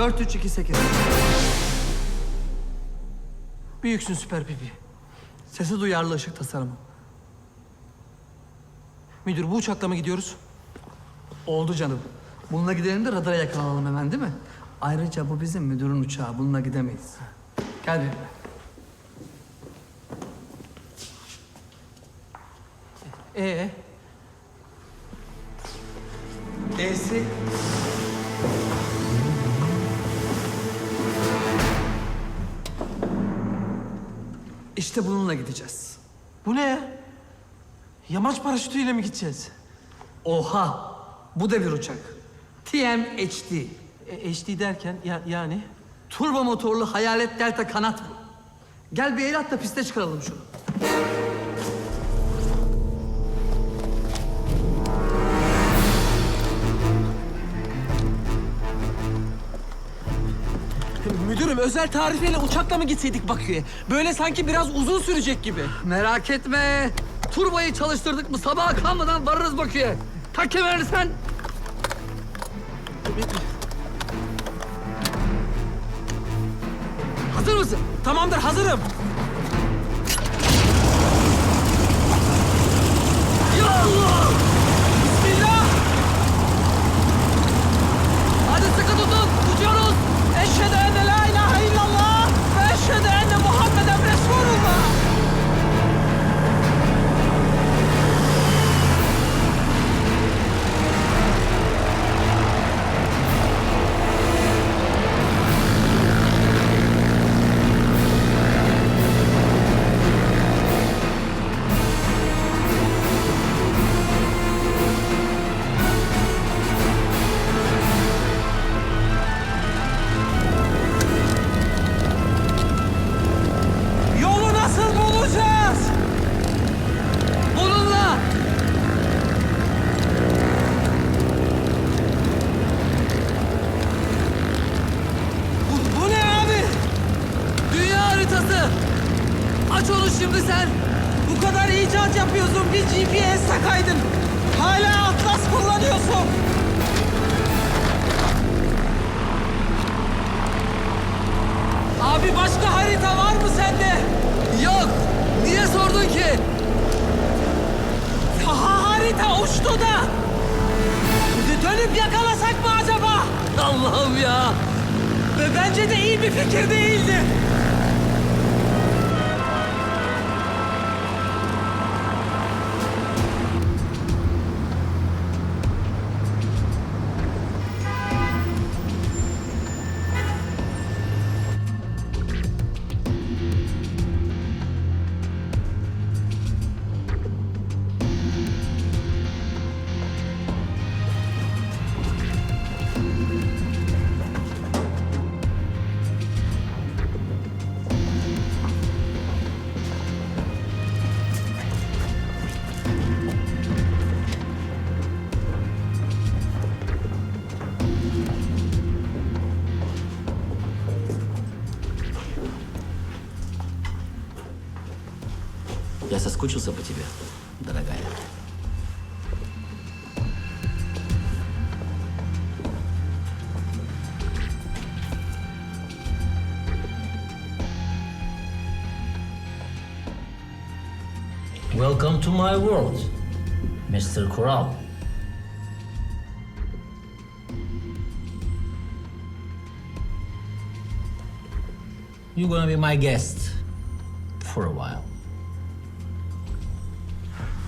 4328. Büyüksün süper pipi. Sesi duyarlı ışık tasarımı. Müdür bu uçakla mı gidiyoruz? Oldu canım. Bununla gidelim de radara yakalanalım hemen değil mi? Ayrıca bu bizim müdürün uçağı. Bununla gidemeyiz. Gel benimle. Ee, E'si. İşte bununla gideceğiz. bu ne ya? Yamaç paraşütüyle mi gideceğiz? Oha! Bu da bir uçak. TMHD. E, HD derken ya, yani? Turbo motorlu hayalet delta kanat bu. Gel bir el at da piste çıkaralım şunu. Müdürüm özel tarifeyle uçakla mı gitseydik Bakü'ye? Böyle sanki biraz uzun sürecek gibi. Merak etme. Turboyu çalıştırdık mı sabaha kalmadan varırız Bakü'ye. Tak kemerini sen. Hazır mısın? Tamamdır hazırım. GPS takaydın. Hala Atlas kullanıyorsun. Abi başka harita var mı sende? Yok. Niye sordun ki? Ha, harita uçtu da. Dönüp yakalasak mı acaba? Allah'ım ya. Ve bence de iyi bir fikir değildi. Я соскучился по тебе, дорогая. Welcome to my world, Mr. Corral. You're gonna be my guest for a while.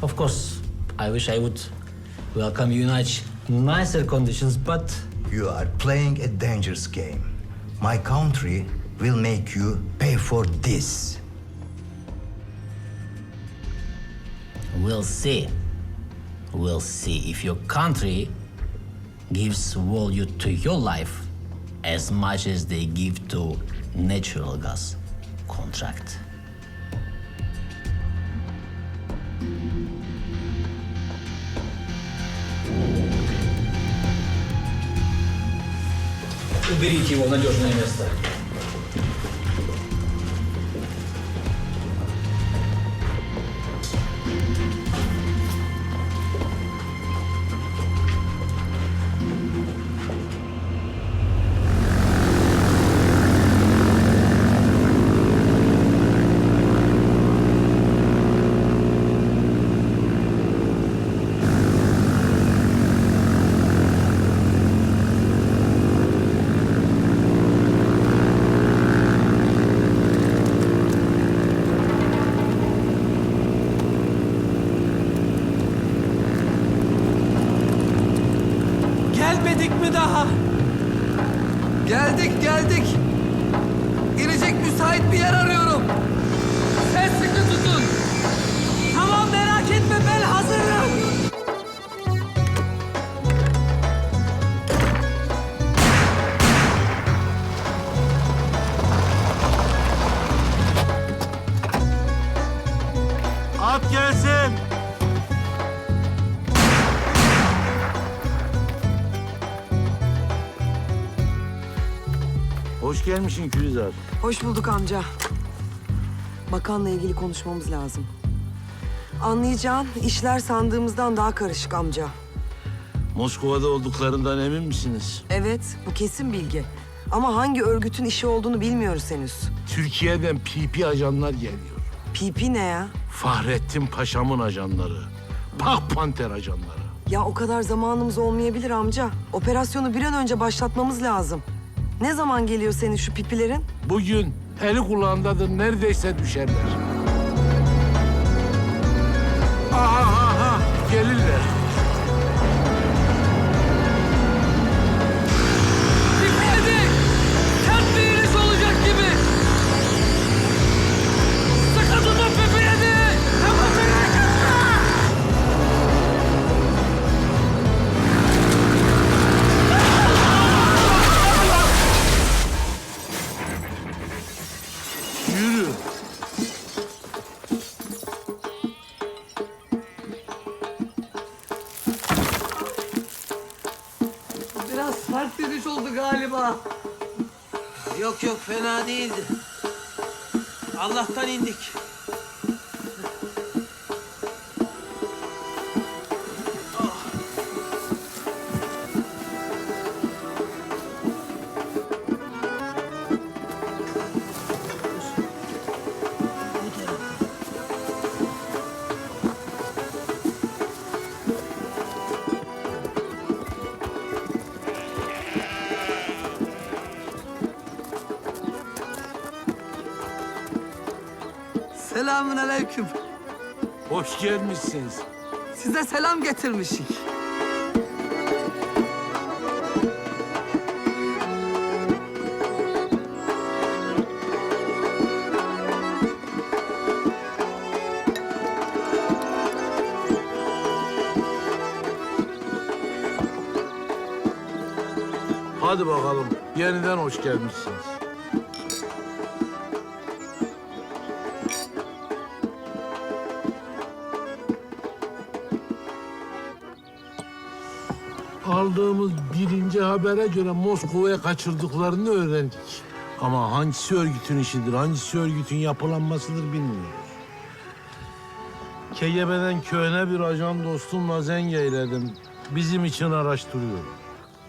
Of course, I wish I would welcome you in much nicer conditions, but You are playing a dangerous game. My country will make you pay for this. we'll see. We'll see if your country gives value to your life as much as they give to natural gas contract. Уберите его в надежное место. Hoş gelmişsin Gülizar. Hoş bulduk amca. Bakanla ilgili konuşmamız lazım. Anlayacağın işler sandığımızdan daha karışık amca. Moskova'da olduklarından emin misiniz? Evet, bu kesin bilgi. Ama hangi örgütün işi olduğunu bilmiyoruz henüz. Türkiye'den PP ajanlar geliyor. PP ne ya? Fahrettin Paşa'mın ajanları. Pak Panter ajanları. Ya o kadar zamanımız olmayabilir amca. Operasyonu bir an önce başlatmamız lazım. Ne zaman geliyor senin şu pipilerin? Bugün eli kulağındadır neredeyse düşerler. Aha Yürü. Biraz sert iniş oldu galiba. Yok yok fena değildi. Allah'tan indik. Selamün aleyküm. Hoş gelmişsiniz. Size selam getirmişik. Hadi bakalım. Yeniden hoş gelmişsiniz. Aldığımız birinci habere göre Moskova'ya kaçırdıklarını öğrendik. Ama hangisi örgütün işidir, hangisi örgütün yapılanmasıdır bilmiyoruz. KGB'den köhne bir ajan dostumla zengeyledim. Bizim için araştırıyor.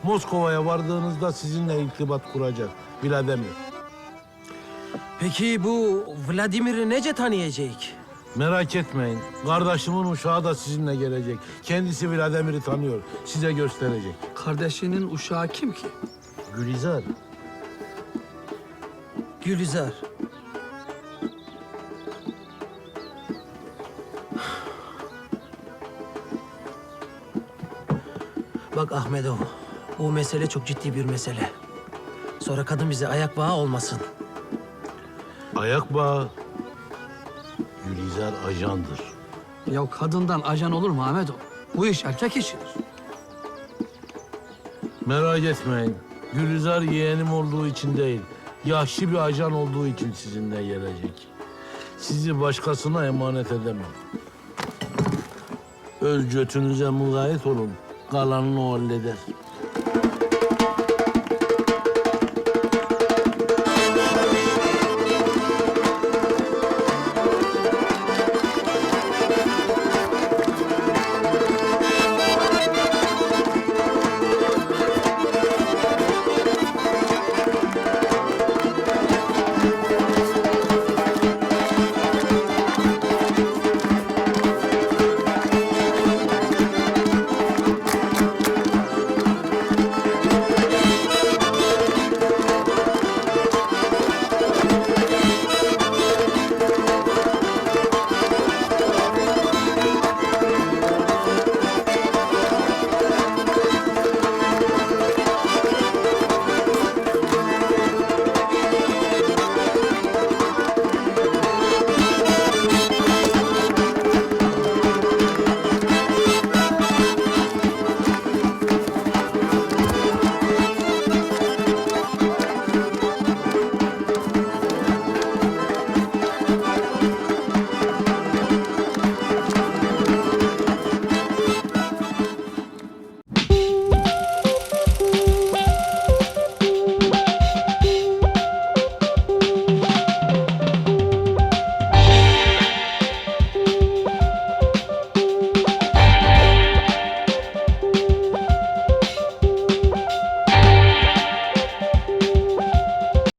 Moskova'ya vardığınızda sizinle irtibat kuracak. Vladimir. Peki bu Vladimir'i nece tanıyacak? Merak etmeyin. Kardeşimin uşağı da sizinle gelecek. Kendisi Vladimir'i tanıyor. Size gösterecek. Kardeşinin uşağı kim ki? Gülizar. Gülizar. Bak Ahmedo, bu mesele çok ciddi bir mesele. Sonra kadın bize ayak bağı olmasın. Ayak bağı. Gülizar ajandır. Ya kadından ajan olur mu Ahmet? Bu iş erkek işidir. Merak etmeyin. Gülizar yeğenim olduğu için değil, yaşlı bir ajan olduğu için sizinle gelecek. Sizi başkasına emanet edemem. Öz götünüze mukayyet olun. Kalanını o halleder.